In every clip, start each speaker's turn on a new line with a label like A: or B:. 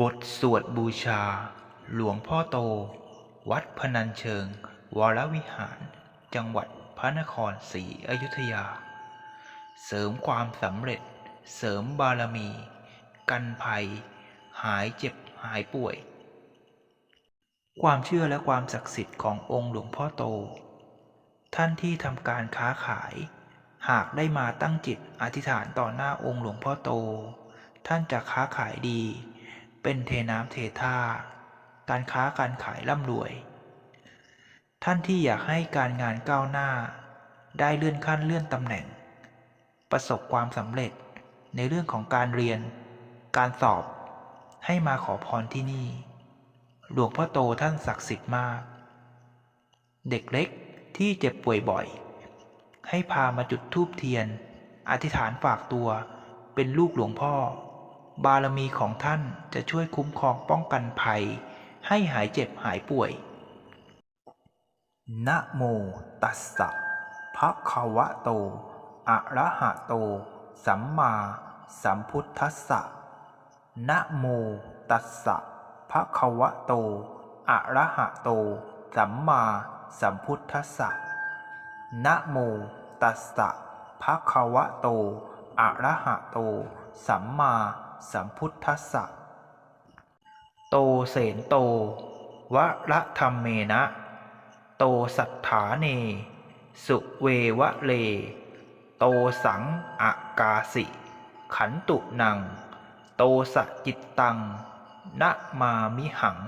A: บทสวดบูชา หลวงพ่อโต วัดพนัญเชิง วรวิหาร จังหวัดพระนครศรีอยุธยา เสริมความสำเร็จ เสริมบารมี กันภัย หายเจ็บหายป่วย ความเชื่อและความศักดิ์สิทธิ์ขององค์หลวงพ่อโต ท่านที่ทำการค้าขาย หากได้มาตั้งจิตอธิษฐานต่อหน้าองค์หลวงพ่อโต ท่านจะค้าขายดี เป็นเทน้ำเทท่า การค้าการขายร่ำรวย ท่านที่อยากให้การงานก้าวหน้า ได้เลื่อนขั้นเลื่อนตำแหน่ง ประสบความสำเร็จในเรื่องของการเรียน การสอบให้มาขอพรที่นี่ หลวงพ่อโตท่านศักดิ์สิทธิ์มาก เด็กเล็กที่เจ็บป่วยบ่อย ให้พามาจุดธูปเทียน อธิษฐานฝากตัวเป็นลูกหลวงพ่อ บารมีของท่านจะช่วยคุ้มครองป้องกันภัย ให้หายเจ็บหายป่วย นะโมตัสสะภะคะวะโต อะระหะโต สัมมาสัมพุทธัสสะ นะโมตัสสะภะคะวะโต อะระหะโต สัมมาสัมพุทธัสสะ นะโมตัสสะภะคะวะโต อะระหะโต สัมมาสัมพุทธัสสะ โตเสนโต วะระธรรมเมนะ โตสัทธาเน สุเววะเล โตสังอากาสิ ขันตุนัง โตสะจิตตัง นะมามิหัง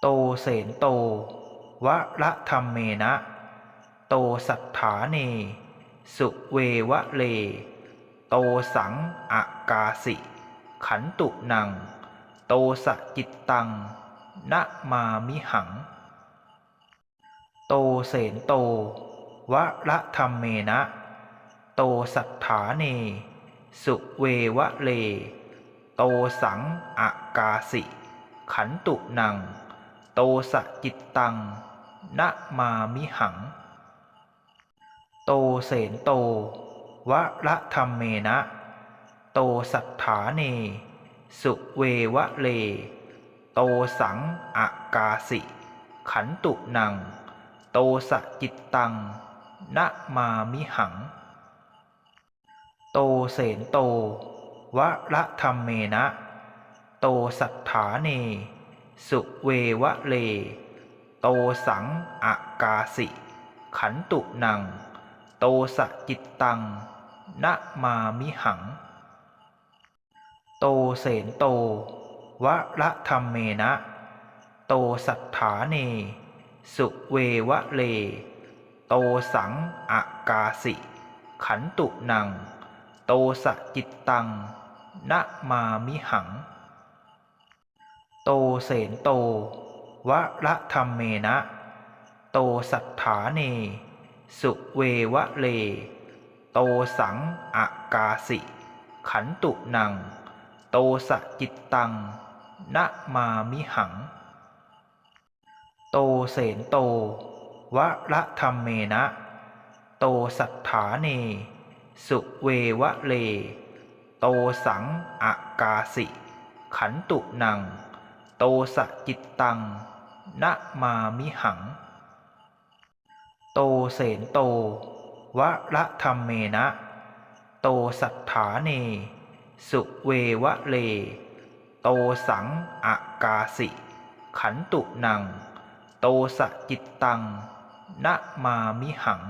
A: โตเสนโต วะระธรรมเมนะ โตสัทธาเน สุเววะเล โตสังอากาสิ ขันตุนัง โตสะจิตตังนะมามิหัง โตเสนโต วะระธรรมเมนะ โตสัทธาเน สุเววะเล โตสังอากาสิ ขันตุนัง โตสะจิตตังนะมามิหัง โตเสนโต วะระธรรมเมนะ โตสัทธาเน สุเววะเล โตสังอากาสิ ขันตุนัง โตสะจิตตังนะมามิหัง โตเสนโตวะระธรรมเมนะ โตสัทธาเน สุเววะเล โตสังอากาสิ ขันตุนัง โตสะจิตตัง นะมามิหัง โตเสนโต วะระธรรมเมนะ โตสัทธาเน สุเววะเล โตสังอากาสิ ขันตุนัง โตสะจิตตังนะมามิหัง โตเสนโต วะระธรรมเมนะ โตสัทธาเน สุเววะเล โตสังอากาสิ ขันตุนัง โตสะจิตตังนะมามิหัง โตเสนโต วะระธรรมเมนะ โตสัทธาเน สุเววะเล โตสังอากาสิ ขันตุนัง โตสะจิตตังนะมามิหัง โตเสนโต วะระธรรมเมนะ โตสัทธาเน สุเววะเล โตสังอากาสิ ขันตุนัง โตสะจิตตังนะมามิหัง